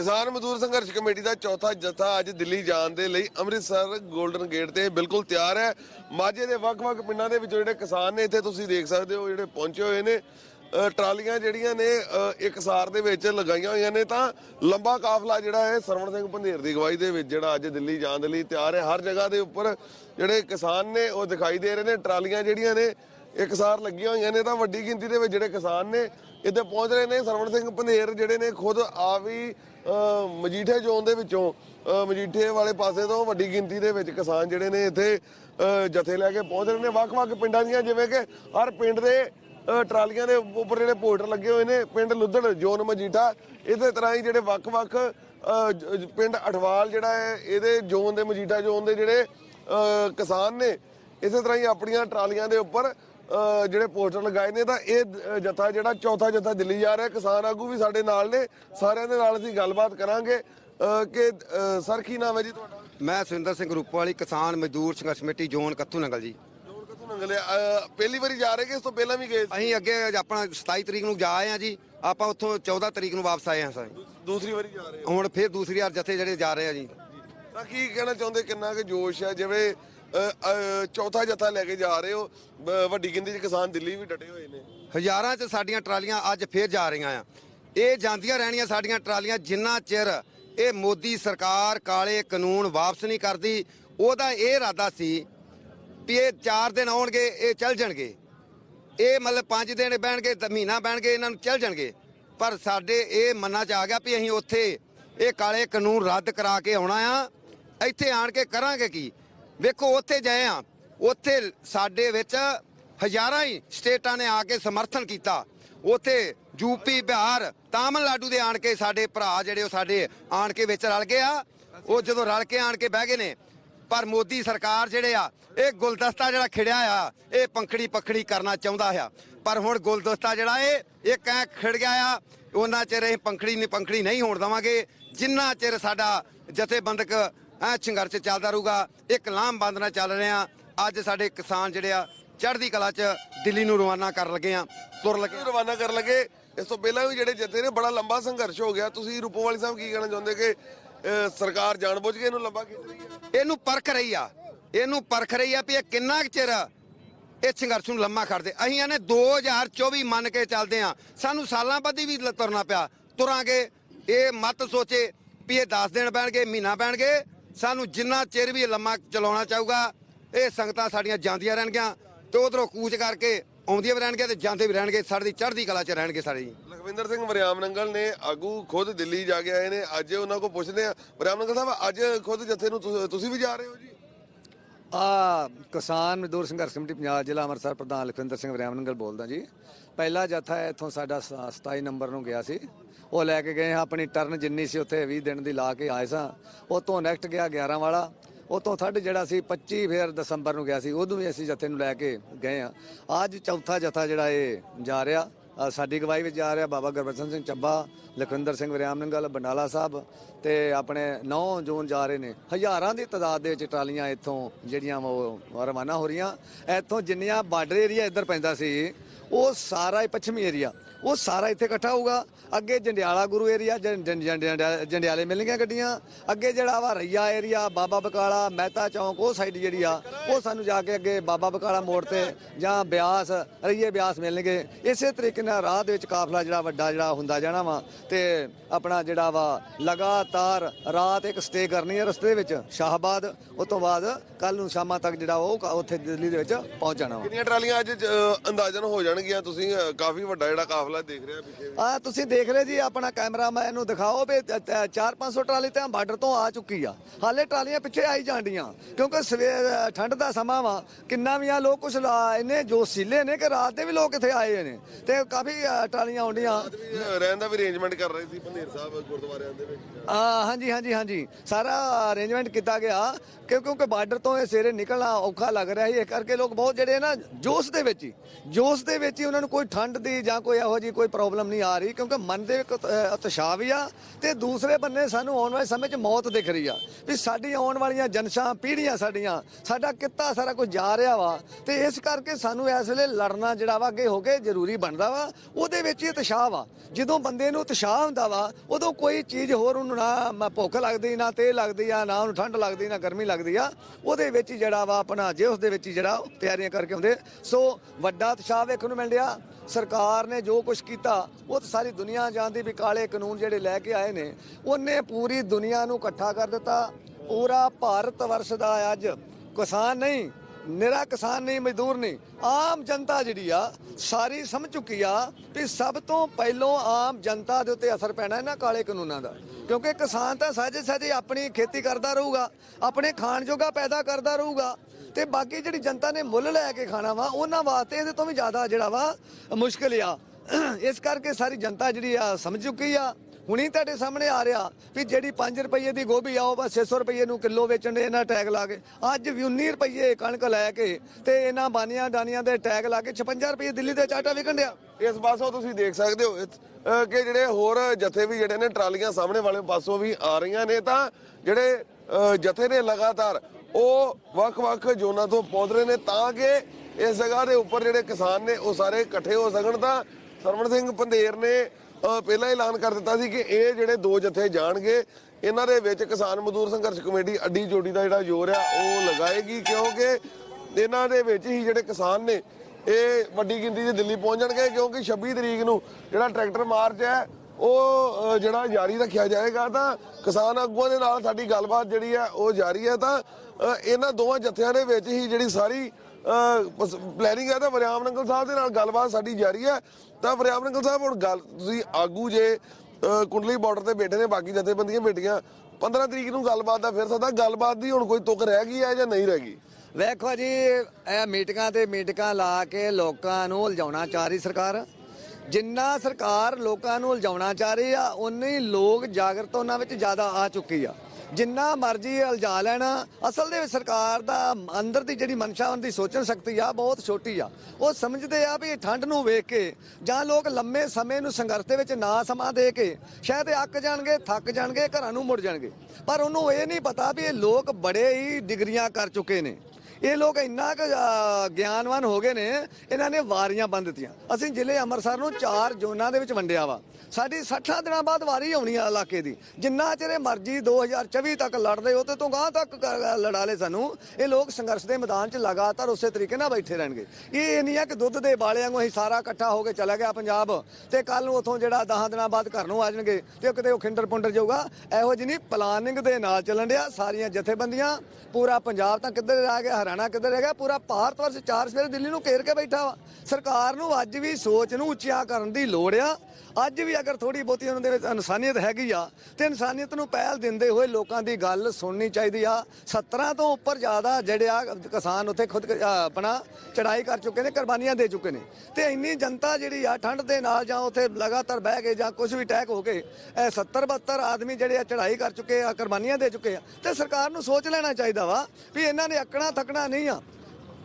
ਕਿਸਾਨ ਮਜ਼ਦੂਰ ਸੰਘਰਸ਼ ਕਮੇਟੀ ਦਾ ਚੌਥਾ ਜਥਾ ਅੱਜ ਦਿੱਲੀ ਜਾਣ ਦੇ ਲਈ ਅੰਮ੍ਰਿਤਸਰ 골ਡਨ ਗੇਟ ਤੇ ਬਿਲਕੁਲ ਤਿਆਰ ਹੈ। ਮਾਝੇ ਦੇ ਵੱਖ-ਵੱਖ ਪਿੰਡਾਂ ਦੇ ਵਿੱਚੋਂ ਜਿਹੜੇ ਕਿਸਾਨ ਨੇ ਇੱਥੇ ਤੁਸੀਂ ਦੇਖ ਸਕਦੇ ਹੋ, ਜਿਹੜੇ ਪਹੁੰਚੇ ਹੋਏ ਨੇ। ਟਰਾਲੀਆਂ ਜਿਹੜੀਆਂ ਨੇ ਇੱਕ ਸਾਰ ਦੇ ਵਿੱਚ ਲਗਾਈਆਂ ਹੋਈਆਂ ਨੇ ਤਾਂ ਲੰਬਾ ਕਾਫਲਾ ਜਿਹੜਾ ਹੈ ਸਰਵਣ ਸਿੰਘ ਪੰਧੇਰ ਦੀ ਅਗਵਾਈ ਦੇ ਵਿੱਚ ਜਿਹੜਾ ਅੱਜ ਦਿੱਲੀ ਜਾਣ ਦੇ ਲਈ ਤਿਆਰ ਹੈ। ਹਰ ਜਗ੍ਹਾ ਦੇ ਉੱਪਰ ਜਿਹੜੇ ਕਿਸਾਨ ਨੇ ਉਹ ਦਿਖਾਈ ਦੇ ਰਹੇ ਨੇ। ਟਰਾਲੀਆਂ ਜਿਹੜੀਆਂ ਨੇ, ਇੱਕ ਸਾਰ ਲੱਗੀਆਂ ਹੋਈਆਂ ਨੇ ਤਾਂ ਵੱਡੀ ਗਿਣਤੀ ਦੇ ਵਿੱਚ ਜਿਹੜੇ ਕਿਸਾਨ ਨੇ ਇੱਥੇ ਪਹੁੰਚ ਰਹੇ ਨੇ। ਸਰਵਣ ਸਿੰਘ ਪੰਧੇਰ ਜਿਹੜੇ ਨੇ ਖੁਦ ਆ ਵੀ ਮਜੀਠੇ ਜ਼ੋਨ ਦੇ ਵਿੱਚੋਂ ਮਜੀਠੇ ਵਾਲੇ ਪਾਸੇ ਤੋਂ ਵੱਡੀ ਗਿਣਤੀ ਦੇ ਵਿੱਚ ਕਿਸਾਨ ਜਿਹੜੇ ਨੇ ਇੱਥੇ ਜਥੇ ਲੈ ਕੇ ਪਹੁੰਚ ਰਹੇ ਨੇ। ਵੱਖ-ਵੱਖ ਪਿੰਡਾਂ ਦੀਆਂ, ਜਿਵੇਂ ਕਿ ਹਰ ਪਿੰਡ ਦੇ ਟਰਾਲੀਆਂ ਦੇ ਉੱਪਰ ਜਿਹੜੇ ਪੋਸਟਰ ਲੱਗੇ ਹੋਏ ਨੇ, ਪਿੰਡ ਲੁੱਧੜ, ਜੋਨ, ਮਜੀਠਾ। ਇਸੇ ਤਰ੍ਹਾਂ ਹੀ ਜਿਹੜੇ ਵੱਖ-ਵੱਖ ਪਿੰਡ ਅਠਵਾਲ ਜਿਹੜਾ ਹੈ, ਇਹਦੇ ਜ਼ੋਨ ਦੇ, ਮਜੀਠਾ ਜ਼ੋਨ ਦੇ ਜਿਹੜੇ ਕਿਸਾਨ ਨੇ, ਇਸੇ ਤਰ੍ਹਾਂ ਹੀ ਆਪਣੀਆਂ ਟਰਾਲੀਆਂ ਦੇ ਉੱਪਰ ਜਿਹੜੇ ਪੋਸਟਰ ਲਗਾਏ ਨੇ ਤਾਂ ਇਹ ਜਥਾ ਜਿਹੜਾ ਚੌਥਾ ਜਥਾ ਦਿੱਲੀ ਜਾ ਰਿਹਾ ਕਿਸਾਨ ਆਗੂ ਵੀ ਸਾਡੇ ਨਾਲ ਨੇ ਸਾਰਿਆਂ ਦੇ ਨਾਲ ਅਸੀਂ ਗੱਲਬਾਤ ਕਰਾਂਗੇ। ਕਿ ਸਰ ਕੀ ਨਾਮ ਹੈ ਜੀ ਤੁਹਾਡਾ? ਮੈਂ ਸੁਰਿੰਦਰ ਸਿੰਘ ਰੂਪੋ ਵਾਲੀ ਕਿਸਾਨ ਮਜ਼ਦੂਰ ਸੰਘਰਸ਼ ਕਮੇਟੀ ਜ਼ੋਨ ਕੱਥੂ ਨੰਗਲ ਜੀ। ਨੰਗਲੇ ਪਹਿਲੀ ਵਾਰੀ ਜਾ ਰਹੇ ਕਿ ਇਸ ਤੋਂ ਪਹਿਲਾਂ ਵੀ ਗਏ ਸੀ? ਅਸੀਂ ਅੱਗੇ ਆਪਣਾ 27 ਤਰੀਕ ਨੂੰ ਜਾ ਆਏ ਆ ਜੀ। ਆਪਾਂ ਉੱਥੋਂ 14 ਤਰੀਕ ਨੂੰ ਵਾਪਸ ਆਏ ਆ ਸਾਰੇ। ਦੂਸਰੀ ਵਾਰੀ ਜਾ ਰਹੇ ਹੋ? ਹੁਣ ਫਿਰ ਦੂਸਰੀ ਵਾਰ ਜਥੇ ਜਿਹੜੇ ਜਾ ਰਹੇ ਆ ਜੀ। ਤਾਂ ਕੀ ਕਹਿਣਾ ਚਾਹੁੰਦੇ? ਕਿੰਨਾ ਕਿ ਜੋਸ਼ ਹੈ? ਜਿਵੇਂ ਚੌਥਾ ਜਥਾ ਲੈ ਕੇ ਜਾ ਰਹੇ ਹੋ। ਵੱਡੀ ਗਿਣਤੀ 'ਚ ਕਿਸਾਨ ਦਿੱਲੀ ਵੀ ਡਟੇ ਹੋਏ ਨੇ। ਹਜ਼ਾਰਾਂ 'ਚ ਸਾਡੀਆਂ ਟਰਾਲੀਆਂ ਅੱਜ ਫੇਰ ਜਾ ਰਹੀਆਂ ਆ। ਇਹ ਜਾਂਦੀਆਂ ਰਹਿਣੀਆਂ ਸਾਡੀਆਂ ਟਰਾਲੀਆਂ, ਜਿੰਨਾ ਚਿਰ ਇਹ ਮੋਦੀ ਸਰਕਾਰ ਕਾਲੇ ਕਾਨੂੰਨ ਵਾਪਸ ਨਹੀਂ ਕਰਦੀ, ਉਹਦਾ ਇਹ ਇਰਾਦਾ ਸੀ ਵੀ ਇਹ 4 ਦਿਨ ਆਉਣਗੇ, ਇਹ ਚੱਲ ਜਾਣਗੇ। ਇਹ ਮਤਲਬ 5 ਦਿਨ ਬਹਿਣਗੇ ਮਹੀਨਾ ਬਹਿਣਗੇ, ਇਹਨਾਂ ਨੂੰ ਚੱਲ ਜਾਣਗੇ। ਪਰ ਸਾਡੇ ਇਹ ਮੰਨਾ ਚ ਆ ਗਿਆ ਵੀ ਅਸੀਂ ਉੱਥੇ ਇਹ ਕਾਲੇ ਕਾਨੂੰਨ ਰੱਦ ਕਰਾ ਕੇ ਆਉਣਾ ਆ। ਇੱਥੇ ਆਣ ਕੇ ਕਰਾਂਗੇ ਕੀ? ਵੇਖੋ, ਉੱਥੇ ਗਏ ਆ। ਉੱਥੇ ਸਾਡੇ ਵਿੱਚ ਹਜ਼ਾਰਾਂ ਹੀ ਸਟੇਟਾਂ ਨੇ ਆ ਕੇ ਸਮਰਥਨ ਕੀਤਾ। ਉੱਥੇ ਯੂਪੀ ਬਿਹਾਰ, ਤਾਮਿਲਨਾਡੂ ਦੇ ਆਣ ਕੇ ਸਾਡੇ ਭਰਾ ਜਿਹੜੇ ਉਹ ਸਾਡੇ ਆਣ ਕੇ ਵਿੱਚ ਰਲ ਗਏ ਆ। ਉਹ ਜਦੋਂ ਰਲ ਕੇ ਆਣ ਕੇ ਬਹਿ ਗਏ ਨੇ, ਪਰ ਮੋਦੀ ਸਰਕਾਰ ਜਿਹੜੇ ਆ, ਇਹ ਗੁਲਦਸਤਾ ਜਿਹੜਾ ਖਿੜਿਆ ਆ, ਇਹ ਪੰਖੜੀ ਪਖੜੀ ਕਰਨਾ ਚਾਹੁੰਦਾ ਆ। ਪਰ ਹੁਣ ਗੁਲਦਸਤਾ ਜਿਹੜਾ ਇਹ ਇਹ ਕਹਿ ਖਿੜ ਗਿਆ ਆ। ਉਹਨਾਂ ਚਿਰ ਇਹ ਪੰਖੜੀ ਨਹੀਂ ਪੰਖੜੀ ਨਹੀਂ ਹੋਣ ਦਵਾਂਗੇ। ਜਿੰਨਾ ਚਿਰ ਸਾਡਾ ਜਥੇਬੰਦਕ ਐ ਸੰਘਰਸ਼ ਚੱਲਦਾ ਰਹੂਗਾ। ਇੱਕ ਲਾਮਬੰਦ ਨਾਲ ਚੱਲ ਰਿਹਾ ਅੱਜ ਸਾਡੇ ਕਿਸਾਨ ਜਿਹੜੇ ਆ ਚੜ੍ਹਦੀ ਕਲਾ 'ਚ ਦਿੱਲੀ ਨੂੰ ਰਵਾਨਾ ਕਰਨ ਲੱਗੇ ਆ ਤੁਰ ਲੱਗੇ ਰਵਾਨਾ ਕਰਨ ਲੱਗੇ। ਇਸ ਤੋਂ ਪਹਿਲਾਂ ਵੀ ਜਿਹੜੇ ਜਥੇ ਨੇ ਬੜਾ ਲੰਬਾ ਸੰਘਰਸ਼ ਹੋ ਗਿਆ। ਤੁਸੀਂ ਰੂਪੋਵਾਲੀ ਸਾਹਿਬ ਕੀ ਕਹਿਣਾ ਚਾਹੁੰਦੇ ਕਿ ਸਰਕਾਰ ਜਾਣਬੁੱਝ ਕੇ ਇਹਨੂੰ ਲੰਬਾ ਖਿੱਚ ਰਹੀ ਹੈ? ਇਹਨੂੰ ਪਰਖ ਰਹੀ ਆ। ਇਹਨੂੰ ਪਰਖ ਰਹੀ ਆ ਵੀ ਇਹ ਕਿੰਨਾ ਕੁ ਚਿਰ ਇਹ ਸੰਘਰਸ਼ ਨੂੰ ਲੰਮਾ ਕਰਦੇ ਅਸੀਂ ਇਹਨੇ 2024 ਮੰਨ ਕੇ ਚੱਲਦੇ ਆ ਸਾਨੂੰ ਸਾਲਾਂ ਬੱਧੀ ਵੀ ਤੁਰਨਾ ਪਿਆ। ਤੁਰਾਂਗੇ। ਇਹ ਮਤ ਸੋਚੇ ਵੀ ਇਹ 10 ਦਿਨ ਬਹਿਣਗੇ ਮਹੀਨਾ ਬਹਿਣਗੇ। ਸਾਨੂੰ ਜਿੰਨਾ ਚਿਰ ਵੀ ਲੰਮਾ ਚਲਾਉਣਾ ਚਾਹੂਗਾ ਇਹ ਸੰਗਤਾਂ ਸਾਡੀਆਂ ਜਾਂਦੀਆਂ ਰਹਿਣਗੀਆਂ ਤੇ ਉਧਰੋਂ ਕੂਚ ਕਰਕੇ ਆਉਂਦੀਆਂ ਵੀ ਰਹਿਣਗੀਆਂ ਤੇ ਜਾਂਦੇ ਵੀ ਰਹਿਣਗੇ ਸਾਡੀ ਚੜ੍ਹਦੀ ਕਲਾ 'ਚ ਰਹਿਣਗੇ ਸਾਰੇ ਜੀ। ਲਖਵਿੰਦਰ ਸਿੰਘ ਵਰਿਆਮ ਨੰਗਲ ਨੇ ਆਗੂ ਖੁਦ ਦਿੱਲੀ ਜਾ ਕੇ ਆਏ ਨੇ ਅੱਜ ਉਹਨਾਂ ਕੋਲ ਪੁੱਛਦੇ ਆ ਵਰਿਆਮ ਨੰਗਲ ਸਾਹਿਬ ਅੱਜ ਖੁਦ ਜਥੇ ਨੂੰ ਤੁਸ- ਵੀ ਜਾ ਰਹੇ ਹੋ ਜੀ? ਆ ਕਿਸਾਨ ਮਜ਼ਦੂਰ ਸੰਘਰਸ਼ ਕਮੇਟੀ ਪੰਜਾਬ ਜ਼ਿਲ੍ਹਾ ਅੰਮ੍ਰਿਤਸਰ ਪ੍ਰਧਾਨ ਲਖਵਿੰਦਰ ਸਿੰਘ ਵਰਿਆਮਨਗਲ ਬੋਲਦਾ ਜੀ। ਪਹਿਲਾ ਜਥਾ ਇੱਥੋਂ ਸਾਡਾ ਸ- 27 ਨੰਬਰ ਨੂੰ ਗਿਆ ਸੀ। ਉਹ ਲੈ ਕੇ ਗਏ ਹਾਂ, ਆਪਣੀ ਟਰਨ ਜਿੰਨੀ ਸੀ ਉੱਥੇ 20 ਦਿਨ ਦੀ ਲਾ ਕੇ ਆਏ ਸਾਂ। ਉਹ ਤੋਂ ਨੈਕਸਟ ਗਿਆ 11 ਵਾਲਾ। ਉਤੋਂ ਥਰਡ ਜਿਹੜਾ ਸੀ 25 ਫਿਰ ਦਸੰਬਰ ਨੂੰ ਗਿਆ ਸੀ, ਉਦੋਂ ਵੀ ਅਸੀਂ ਜਥੇ ਨੂੰ ਲੈ ਕੇ ਗਏ ਆ ਅੱਜ ਚੌਥਾ ਜਥਾ ਜਿਹੜਾ ਇਹ ਜਾ ਰਿਹਾ ਸਾਡੀ ਅਗਵਾਈ ਵਿੱਚ ਜਾ ਰਿਹਾ ਬਾਬਾ ਗੁਰਬਚਨ ਸਿੰਘ ਚੱਬਾ, ਲਖਵਿੰਦਰ ਸਿੰਘ ਵਰਿਆਮਨਗਲ ਬੰਡਾਲਾ ਸਾਹਿਬ ਤੇ ਆਪਣੇ 9 ਜੂਨ ਜਾ ਰਹੇ ਨੇ। ਹਜ਼ਾਰਾਂ ਦੀ ਤਾਦਾਦ ਦੇ ਵਿੱਚ ਟਰਾਲੀਆਂ ਇੱਥੋਂ ਜਿਹੜੀਆਂ ਉਹ ਰਵਾਨਾ ਹੋ ਰਹੀਆਂ। ਇੱਥੋਂ ਜਿੰਨੀਆਂ ਬਾਰਡਰ ਏਰੀਆ ਇੱਧਰ ਪੈਂਦਾ ਸੀ ਉਹ ਸਾਰਾ ਪੱਛਮੀ ਏਰੀਆ ਉਹ ਸਾਰਾ ਇੱਥੇ ਇਕੱਠਾ ਹੋਊਗਾ। ਅੱਗੇ ਜੰਡਿਆਲਾ ਗੁਰੂ ਏਰੀਆ ਜੰ- ਜੰ- ਜੰਡਿਆ- ਜੰਡਿਆਲੇ ਮਿਲਣਗੀਆਂ ਗੱਡੀਆਂ। ਅੱਗੇ ਜਿਹੜਾ ਵਾ ਰਈਆ ਏਰੀਆ ਬਾਬਾ ਬਕਾਲਾ ਮਹਿਤਾ ਚੌਂਕ ਉਹ ਸਾਈਡ ਜਿਹੜੀ ਆ ਉਹ ਸਾਨੂੰ ਜਾ ਕੇ ਅੱਗੇ ਬਾਬਾ ਬਕਾਲਾ ਮੋੜ ਤੇ ਜਾਂ ਬਿਆਸ ਰਈਏ ਬਿਆਸ ਮਿਲਣਗੇ। ਇਸੇ ਤਰੀਕੇ ਨਾਲ ਰਾਹ ਦੇ ਵਿੱਚ ਕਾਫਲਾ ਜਿਹੜਾ ਵੱਡਾ ਜਿਹੜਾ ਹੁੰਦਾ ਜਾਣਾ ਵਾ ਤੇ ਆਪਣਾ ਜਿਹੜਾ ਵਾ ਲਗਾਤਾਰ ਰਾਤ ਇੱਕ ਸਟੇ ਕਰਨੀ ਹੈ ਰਸਤੇ ਵਿੱਚ ਸ਼ਾਹਬਾਦ। ਉਸ ਤੋਂ ਬਾਅਦ ਕੱਲ ਨੂੰ ਸ਼ਾਮਾਂ ਤੱਕ ਜਿਹੜਾ ਉਹ ਕ- ਉੱਥੇ ਦਿੱਲੀ ਦੇ ਵਿੱਚ ਪਹੁੰਚ ਜਾਣਾ ਵਾ। ਕਿੰਨੀਆਂ ਟਰਾਲੀਆਂ ਅੱਜ ਅ, ਅੰਦਾਜ਼ਨ ਹੋ ਜਾਣਗੀਆਂ ਤੁਸੀਂ ਅ, ਕਾਫੀ ਵੱਡਾ ਜਿਹੜਾ ਕਾਫਲਾ ਦੇਖ ਰਿਹਾ ਪਿੱਛੇ ਆ ਤੁਸੀਂ ਦੇਖ ਰਹੇ ਜੀ ਆਪਣਾ ਕੈਮਰਾਮੈਨ ਨੂੰ ਦਿਖਾਓ ਵੀ 4-500 ਟਰਾਲੀ ਤਾਂ ਬਾਰਡਰ ਤੋਂ ਆ ਚੁੱਕੀ ਆ। ਹਾਲੇ ਟਰਾਲੀਆਂ ਪਿੱਛੇ ਆਈ ਜਾਂਦੀਆਂ ਕਿਉਂਕਿ ਸਵੇਰ ਠੰਡ ਦਾ ਸਮਾਂ ਵਾ। ਕਿੰਨਾ ਵੀ ਆ ਲੋਕ ਕੁਛ ਲਾ- ਇੰਨੇ ਜੋ ਸੀਲੇ ਨੇ ਕਿ ਰਾਤ ਦੇ ਵੀ ਲੋਕ ਇੱਥੇ ਆਏ ਨੇ। ਤੇ ਕਾਫੀ ਅ, ਟਰਾਲੀਆਂ ਆਉਂਦੀਆਂ। ਅ, ਰਹਿਣ ਦਾ ਵੀ ਅਰੇਂਜਮੈਂਟ ਕਰ ਰਹੇ ਸੀ ਪੰਧੇਰ ਸਾਹਿਬ ਗੁਰਦੁਆਰਿਆਂ ਦੇ ਵਿੱਚ। ਆ ਹਾਂਜੀ ਹਾਂਜੀ ਹਾਂਜੀ। ਸਾਰਾ ਅਰੇਂਜਮੈਂਟ ਕੀਤਾ ਗਿਆ। ਕਿਉਂਕਿ ਬਾਰਡਰ ਤੋਂ ਇਹ ਸਵੇਰੇ ਨਿਕਲਣਾ ਔਖਾ ਲੱਗ ਰਿਹਾ ਸੀ ਇਸ ਕਰਕੇ ਲੋਕ ਬਹੁਤ ਜਿਹੜੇ ਨਾ, ਜੋਸ਼ ਦੇ ਵਿੱਚ ਹੀ, ਜੋਸ਼ ਦੇ ਵਿੱਚ ਹੀ ਉਹਨਾਂ ਨੂੰ ਕੋਈ ਠੰਡ ਦੀ ਜਾਂ ਕੋਈ ਇਹੋ ਜਿਹੀ ਕੋਈ ਪ੍ਰੋਬਲਮ ਨਹੀਂ ਆ ਰਹੀ, ਕਿਉਂਕਿ ਮਨ ਦੇ ਇੱਕ ਉਤਸ਼ਾਹ ਵੀ ਆ ਤੇ ਦੂਸਰੇ ਬੰਨੇ ਸਾਨੂੰ ਆਉਣ ਵਾਲੇ ਸਮੇਂ 'ਚ ਮੌਤ ਦਿਖ ਰਹੀ ਆ ਵੀ ਸਾਡੀ ਆਉਣ ਵਾਲੀਆਂ ਜਨਸ਼ਾਂ, ਪੀੜ੍ਹੀਆਂ ਸਾਡੀਆਂ, ਸਾਡਾ ਕਿੱਤਾ ਸਾਰਾ ਕੁਝ ਜਾ ਰਿਹਾ ਵਾ ਤੇ ਇਸ ਕਰਕੇ ਸਾਨੂੰ ਇਸ ਵੇਲੇ ਲੜਨਾ ਜਿਹੜਾ ਵਾ ਅੱਗੇ ਹੋ ਕੇ ਜ਼ਰੂਰੀ ਬਣਦਾ ਵਾ, ਉਹਦੇ ਵਿੱਚ ਹੀ ਉਤਸ਼ਾਹ ਵਾ। ਜਦੋਂ ਬੰਦੇ ਨੂੰ ਉਤਸ਼ਾਹ ਹੁੰਦਾ ਵਾ, ਉਦੋਂ ਕੋਈ ਚੀਜ਼ ਹੋਰ ਉਹਨੂੰ ਨਾ ਭੁੱਖ ਲੱਗਦੀ, ਨਾ ਤੇ ਲੱਗਦੀ, ਆ ਨਾ ਉਹਨੂੰ ਠੰਡ ਲੱਗਦੀ, ਨਾ ਗਰਮੀ ਲੱਗਦੀ। ਆ। ਉਹਦੇ ਵਿੱਚ ਜਿਹੜਾ ਵਾ ਆਪਣਾ ਜੇ ਉਸ ਦੇ ਵਿੱਚ ਜਿਹੜਾ ਤਿਆਰੀਆਂ ਕਰਕੇ ਆਉਂਦੇ। ਸੋ ਵੱਡਾ ਉਤਸ਼ਾਹ ਵੇਖਣ ਨੂੰ ਮਿਲ ਰਿਹਾ। ਸਰਕਾਰ ਨੇ ਜੋ ਕੁਝ ਕੀਤਾ, ਉਹ ਤਾਂ ਸਾਰੀ ਦੁਨੀਆ ਜਾਣਦੀ ਵੀ ਕਾਲੇ ਕਾਨੂੰਨ ਜਿਹੜੇ ਲੈ ਕੇ ਆਏ ਨੇ, ਉਹਨੇ ਪੂਰੀ ਦੁਨੀਆ ਨੂੰ ਇਕੱਠਾ ਕਰ ਦਿੱਤਾ। ਪੂਰਾ ਭਾਰਤ ਵਰਸ਼ ਦਾ ਅੱਜ। ਕਿਸਾਨ ਨਹੀਂ ਨਿਰਾ ਕਿਸਾਨ ਨਹੀਂ, ਮਜ਼ਦੂਰ ਨਹੀਂ। ਆਮ ਜਨਤਾ ਜਿਹੜੀ ਆ, ਸਾਰੀ ਸਮਝ ਚੁੱਕੀ ਆ ਵੀ ਸਭ ਤੋਂ ਪਹਿਲੋਂ ਆਮ ਜਨਤਾ ਦੇ ਉੱਤੇ ਅਸਰ ਪੈਣਾ ਇਹਨਾਂ ਕਾਲੇ ਕਾਨੂੰਨਾਂ ਦਾ। ਕਿਉਂਕਿ ਕਿਸਾਨ ਤਾਂ ਸਾਜੇ ਸਾਜੇ ਆਪਣੀ ਖੇਤੀ ਕਰਦਾ ਰਹੂਗਾ, ਆਪਣੇ ਖਾਣ ਜੋਗਾ ਪੈਦਾ ਕਰਦਾ ਰਹੂਗਾ। ਤੇ ਬਾਕੀ ਜਿਹੜੀ ਜਨਤਾ ਨੇ ਮੁੱਲ ਲੈ ਕੇ ਖਾਣਾ ਵਾ, ਉਹਨਾਂ ਵਾਸਤੇ ਇਹਦੇ ਤੋਂ ਵੀ ਜ਼ਿਆਦਾ ਜਿਹੜਾ ਵਾ ਮੁਸ਼ਕਲ ਆ। ਇਸ ਕਰਕੇ ਸਾਰੀ ਜਨਤਾ ਜਿਹੜੀ ਆ ਸਮਝ ਚੁੱਕੀ ਆ। ਹੁਣੀ ਤੁਹਾਡੇ ਸਾਹਮਣੇ ਆ ਰਿਹਾ ਵੀ ਜਿਹੜੀ 5 ਰੁਪਏ ਦੀ ਗੋਭੀ ਆ, ਉਹ ਬਸ 600 ਰੁਪਏ ਨੂੰ ਕਿਲੋ ਵੇਚਣ ਦੇ ਇਹਨਾਂ ਟੈਗ ਲਾ ਕੇ। ਅੱਜ ਵੀ 19 ਰੁਪਏ ਕਣਕ ਲੈ ਕੇ ਤੇ ਇਹਨਾਂ ਬਾਨੀਆਂ ਡਾਨੀਆਂ ਦੇ ਟੈਗ ਲਾ ਕੇ 56 ਰੁਪਏ ਦਿੱਲੀ ਦੇ ਚਾਟਾ ਵਿਕਣ ਡਿਆ। ਇਸ ਪਾਸੋਂ ਤੁਸੀਂ ਦੇਖ ਸਕਦੇ ਹੋ ਅਹ ਕਿ ਜਿਹੜੇ ਹੋਰ ਜਥੇ ਵੀ ਜਿਹੜੇ ਨੇ ਟਰਾਲੀਆਂ ਸਾਹਮਣੇ ਵਾਲੇ ਪਾਸੋਂ ਵੀ ਆ ਰਹੀਆਂ ਨੇ ਤਾਂ ਜਿਹੜੇ ਅਹ ਜਥੇ ਨੇ ਲਗਾਤਾਰ ਉਹ ਵੱਖ-ਵੱਖ ਜ਼ੋਨਾਂ ਤੋਂ ਪਹੁੰਚ ਰਹੇ ਨੇ ਤਾਂ ਕਿ ਇਸ ਜਗ੍ਹਾ ਦੇ ਉੱਪਰ ਜਿਹੜੇ ਕਿਸਾਨ ਨੇ ਉਹ ਸਾਰੇ ਇਕੱਠੇ ਹੋ ਸਕਣ ਤਾਂ ਸਰਵਣ ਸਿੰਘ ਪੰਧੇਰ ਨੇ ਪਹਿਲਾਂ ਐਲਾਨ ਕਰ ਦਿੱਤਾ ਸੀ ਕਿ ਇਹ ਜਿਹੜੇ ਦੋ ਜਥੇ ਜਾਣਗੇ, ਇਹਨਾਂ ਦੇ ਵਿੱਚ ਕਿਸਾਨ ਮਜ਼ਦੂਰ ਸੰਘਰਸ਼ ਕਮੇਟੀ ਅੱਡੀ ਜੋੜੀ ਦਾ ਜਿਹੜਾ ਜ਼ੋਰ ਆ, ਉਹ ਲਗਾਏਗੀ ਕਿਉਂਕਿ ਇਹਨਾਂ ਦੇ ਵਿੱਚ ਹੀ ਜਿਹੜੇ ਕਿਸਾਨ ਨੇ, ਇਹ ਵੱਡੀ ਗਿਣਤੀ 'ਚ ਦਿੱਲੀ ਪਹੁੰਚਣਗੇ ਕਿਉਂਕਿ 26 ਤਰੀਕ ਨੂੰ ਜਿਹੜਾ ਟਰੈਕਟਰ ਮਾਰਚ ਹੈ, ਉਹ ਜਿਹੜਾ ਜਾਰੀ ਰੱਖਿਆ ਜਾਏਗਾ, ਤਾਂ ਕਿਸਾਨ ਆਗੂਆਂ ਦੇ ਨਾਲ ਸਾਡੀ ਗੱਲਬਾਤ ਜਿਹੜੀ ਹੈ, ਉਹ ਜਾਰੀ ਹੈ, ਤਾਂ ਇਹਨਾਂ ਦੋਵਾਂ ਜਥਿਆਂ ਦੇ ਵਿੱਚ ਹੀ ਜਿਹੜੀ ਸਾਰੀ ਪਲੈਨਿੰਗ ਹੈ ਤਾਂ ਵਰਿਆਮ ਨੰਗਲ ਸਾਹਿਬ ਦੇ ਨਾਲ ਗੱਲਬਾਤ ਸਾਡੀ ਜਾਰੀ ਹੈ। ਤਾਂ ਵਰਿਆਮ ਨੰਗਲ ਸਾਹਿਬ, ਹੁਣ ਗੱਲ ਤੁਸੀਂ ਆਗੂ ਜੇ ਕੁੰਡਲੀ ਬਾਰਡਰ ਤੇ ਬੈਠੇ ਨੇ, ਬਾਕੀ ਜਥੇਬੰਦੀਆਂ ਬੈਠੀਆਂ 15 ਤਰੀਕ ਨੂੰ ਗੱਲਬਾਤ ਦਾ ਫਿਰ ਸਕਦਾ ਗੱਲਬਾਤ ਦੀ ਹੁਣ ਕੋਈ ਤੁਕ ਰਹਿ ਗਈ ਹੈ ਜਾਂ ਨਹੀਂ ਰਹਿ ਗਈ? ਵੇਖੋ ਜੀ, ਇਹ ਮੀਟਿੰਗਾਂ ਤੇ ਮੀਟਿੰਗਾਂ ਲਾ ਕੇ ਲੋਕਾਂ ਨੂੰ ਉਲਝਾਉਣਾ ਚਾਹ ਰਹੀ ਸਰਕਾਰ। ਜਿੰਨਾ ਸਰਕਾਰ ਲੋਕਾਂ ਨੂੰ ਉਲਝਾਉਣਾ ਚਾਹ ਰਹੀ ਆ ਉਨੇ ਹੀ ਲੋਕ ਜਾਗਰਤ ਉਹਨਾਂ ਵਿੱਚ ਜ਼ਿਆਦਾ ਆ ਚੁੱਕੀ ਆ। ਜਿੰਨਾ ਮਰਜ਼ੀ ਉਲਝਾ ਲੈਣਾ, ਅਸਲ ਦੇ ਵਿੱਚ ਸਰਕਾਰ ਦਾ ਅੰਦਰ ਦੀ ਜਿਹੜੀ ਮਨਸ਼ਾ ਉਹਦੀ ਸੋਚਣ ਸ਼ਕਤੀ ਆ, ਬਹੁਤ ਛੋਟੀ ਆ। ਉਹ ਸਮਝਦੇ ਆ ਵੀ ਠੰਡ ਨੂੰ ਵੇਖ ਕੇ ਜਾਂ ਲੋਕ ਲੰਮੇ ਸਮੇਂ ਨੂੰ ਸੰਘਰਸ਼ ਦੇ ਵਿੱਚ ਨਾ ਸਮਾਂ ਦੇ ਕੇ ਸ਼ਾਇਦ ਇਹ ਅੱਕ ਜਾਣਗੇ, ਥੱਕ ਜਾਣਗੇ, ਘਰਾਂ ਨੂੰ ਮੁੜ ਜਾਣਗੇ। ਪਰ ਉਹਨੂੰ ਇਹ ਨਹੀਂ ਪਤਾ ਵੀ ਇਹ ਲੋਕ ਬੜੇ ਹੀ ਡਿਗਰੀਆਂ ਕਰ ਚੁੱਕੇ ਨੇ। ਇਹ ਲੋਕ ਇੰਨਾ ਕੁ ਗਿਆਨਵਾਨ ਹੋ ਗਏ ਨੇ, ਇਹਨਾਂ ਨੇ ਵਾਰੀਆਂ ਬੰਦ ਦਿੱਤੀਆਂ। ਅਸੀਂ ਜ਼ਿਲ੍ਹੇ ਅੰਮ੍ਰਿਤਸਰ ਨੂੰ ਚਾਰ ਜ਼ੋਨਾਂ ਦੇ ਵਿੱਚ ਵੰਡਿਆ ਵਾ। ਸਾਡੀ 60 ਦਿਨਾਂ ਬਾਅਦ ਵਾਰੀ ਆਉਣੀ ਆ ਇਲਾਕੇ ਦੀ। ਜਿੰਨਾ ਚਿਰ ਇਹ ਮਰਜ਼ੀ 2024 ਤੱਕ ਲੜਦੇ ਹੋ ਤੇ ਤੋਂ ਗਾਂ ਤੱਕ ਲੜਾ ਲੈ ਸਾਨੂੰ, ਇਹ ਲੋਕ ਸੰਘਰਸ਼ ਦੇ ਮੈਦਾਨ 'ਚ ਲਗਾਤਾਰ ਉਸੇ ਤਰੀਕੇ ਨਾਲ ਬੈਠੇ ਰਹਿਣਗੇ। ਇਹ ਨਹੀਂ ਆ ਕਿ ਦੁੱਧ ਦੇ ਬਾਲਿਆਂ ਨੂੰ ਅਸੀਂ ਸਾਰਾ ਇਕੱਠਾ ਹੋ ਕੇ ਚਲਾ ਗਿਆ ਪੰਜਾਬ ਤੇ ਕੱਲ ਨੂੰ ਉਥੋਂ ਜਿਹੜਾ 10 ਦਿਨਾਂ ਬਾਅਦ ਘਰ ਨੂੰ ਆ ਜਾਣਗੇ ਤੇ ਕਿਤੇ ਉਹ ਖਿੰਡਰ ਪੁੰਡਰ ਜਾਊਗਾ। ਇਹੋ ਜਿਹੀ ਨਹੀਂ ਪਲਾਨਿੰਗ ਦੇ ਨਾਲ ਚੱਲਣ ਡਿਆ, ਸਾਰੀਆਂ ਜਥੇਬੰਦੀਆਂ, ਪੂਰਾ ਪੰਜਾਬ ਤਾਂ ਕਿੱਧਰ ਰਹਿ ਗਿਆ ਹਰਿਆਣਾ ਕਿੱਧਰ ਹੈਗਾ? ਪੂਰਾ ਭਾਰਤ ਵਰਸ ਚਾਰ ਸਵੇਰੇ ਦਿੱਲੀ ਨੂੰ ਘੇਰ ਕੇ ਬੈਠਾ ਵਾ। ਸਰਕਾਰ ਨੂੰ ਅੱਜ ਵੀ ਸੋਚ ਨੂੰ ਉੱਚਿਆ ਕਰਨ ਦੀ ਲੋੜ ਆ। ਅੱਜ ਵੀ ਅਗਰ ਥੋੜੀ ਬਹੁਤੀ ਉਹਨਾਂ ਦੇ ਵਿੱਚ ਇਨਸਾਨੀਅਤ ਹੈਗੀ ਆ, ਤੇ ਇਨਸਾਨੀਅਤ ਨੂੰ ਪਹਿਲ ਦਿੰਦੇ ਹੋਏ ਲੋਕਾਂ ਦੀ ਗੱਲ ਸੁਣਨੀ ਚਾਹੀਦੀ ਆ। 17 ਤੋਂ ਉੱਪਰ ਜ਼ਿਆਦਾ ਜਿਹੜੇ ਆ ਕਿਸਾਨ ਉੱਥੇ ਖੁਦ ਆਪਣਾ ਚੜਾਈ ਕਰ ਚੁੱਕੇ ਨੇ, ਕੁਰਬਾਨੀਆਂ ਦੇ ਚੁੱਕੇ ਨੇ। ਤੇ ਇੰਨੀ ਜਨਤਾ ਜਿਹੜੀ ਆ, ਠੰਡ ਦੇ ਨਾਲ ਜਾਂ ਉੱਥੇ ਲਗਾਤਾਰ ਬਹਿ ਕੇ ਜਾਂ ਕੁਝ ਵੀ ਅਟੈਕ ਹੋ ਕੇ, ਇਹ 70 72 ਆਦਮੀ ਜਿਹੜੇ ਆ ਚੜਾਈ ਕਰ ਚੁੱਕੇ ਆ, ਕੁਰਬਾਨੀਆਂ ਦੇ ਚੁੱਕੇ ਆ, ਤੇ ਸਰਕਾਰ ਨੂੰ ਸੋਚ ਲੈਣਾ ਚਾਹੀਦਾ ਵਾ ਵੀ ਇਹਨਾਂ ਨੇ ਅਕਣਾ ਥਕਣਾ ਨਹੀਂ ਆ।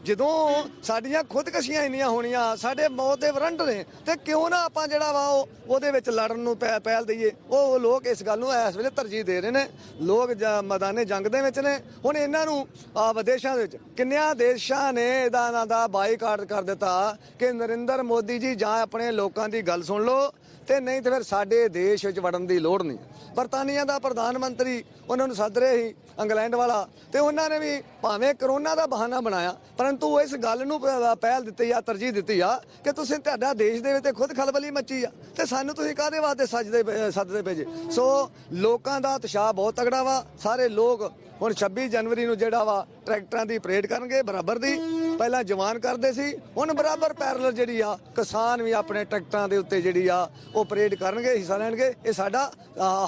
ਜਦੋਂ ਸਾਡੀਆਂ ਖੁਦਕਸ਼ੀਆਂ ਇੰਨੀਆਂ ਹੋਣੀਆਂ, ਸਾਡੇ ਮੌਤ ਦੇ ਵਰੰਟ ਨੇ, ਤੇ ਕਿਉਂ ਨਾ ਆਪਾਂ ਜਿਹੜਾ ਵਾ ਉਹ, ਉਹਦੇ ਵਿੱਚ ਲੜਨ ਨੂੰ ਪੈ- ਪਹਿਲ ਦਈਏ। ਉਹ ਲੋਕ ਇਸ ਗੱਲ ਨੂੰ ਇਸ ਵੇਲੇ ਤਰਜੀਹ ਦੇ ਰਹੇ ਨੇ। ਲੋਕ ਜ- ਮੈਦਾਨੇ ਜੰਗ ਦੇ ਵਿੱਚ ਨੇ। ਹੁਣ ਇਹਨਾਂ ਨੂੰ, ਆ ਵਿਦੇਸ਼ਾਂ ਦੇ ਵਿੱਚ, ਕਿੰਨਿਆਂ ਦੇਸ਼ਾਂ ਨੇ ਇਹਦਾ, ਇਹਨਾਂ ਦਾ ਬਾਈਕਾਟ ਕਰ ਦਿੱਤਾ ਕਿ ਨਰਿੰਦਰ ਮੋਦੀ ਜੀ ਜਾਂ ਆਪਣੇ ਲੋਕਾਂ ਦੀ ਗੱਲ ਸੁਣ ਲਓ। ਤੇ ਨਹੀਂ ਤੇ ਫਿਰ ਸਾਡੇ ਦੇਸ਼ ਵਿੱਚ ਵੜਨ ਦੀ ਲੋੜ ਨਹੀਂ। ਬਰਤਾਨੀਆ ਦਾ ਪ੍ਰਧਾਨ ਮੰਤਰੀ ਉਹਨਾਂ ਨੂੰ ਸੱਦ ਰਹੇ ਸੀ, ਇੰਗਲੈਂਡ ਵਾਲਾ, ਤੇ ਉਹਨਾਂ ਨੇ ਵੀ ਭਾਵੇਂ ਕਰੋਨਾ ਦਾ ਬਹਾਨਾ ਬਣਾਇਆ, ਪਰੰਤੂ ਇਸ ਗੱਲ ਨੂੰ ਪ- ਪਹਿਲ ਦਿੱਤੀ ਆ, ਤਰਜੀਹ ਦਿੱਤੀ ਆ, ਕਿ ਤੁਸੀਂ ਤੁਹਾਡਾ ਦੇਸ਼ ਦੇ ਵਿੱਚ ਤੇ ਖੁਦ ਖਲਬਲੀ ਮੱਚੀ ਆ, ਤੇ ਸਾਨੂੰ ਤੁਸੀਂ ਕਾਹਦੇ ਵਾਸਤੇ ਸੱਜਦੇ ਪਏ- ਸੱਦਦੇ ਭੇਜੇ ਸੋ ਲੋਕਾਂ ਦਾ ਉਤਸ਼ਾਹ ਬਹੁਤ ਤਗੜਾ ਵਾ, ਸਾਰੇ ਲੋਕ ਹੁਣ 26 ਜਨਵਰੀ ਨੂੰ ਜਿਹੜਾ ਵਾ ਟਰੈਕਟਰਾਂ ਦੀ ਪਰੇਡ ਕਰਨਗੇ ਬਰਾਬਰ ਦੀ। ਪਹਿਲਾਂ ਜਵਾਨ ਕਰਦੇ ਸੀ ਹੁਣ ਬਰਾਬਰ ਪੈਰਲਲ ਜਿਹੜੀ ਆ ਕਿਸਾਨ ਵੀ ਆਪਣੇ ਟਰੈਕਟਰਾਂ ਦੇ ਉੱਤੇ ਜਿਹੜੀ ਆ ਉਹ ਪਰੇਡ ਕਰਨਗੇ ਹਿੱਸਾ ਲੈਣਗੇ। ਇਹ ਸਾਡਾ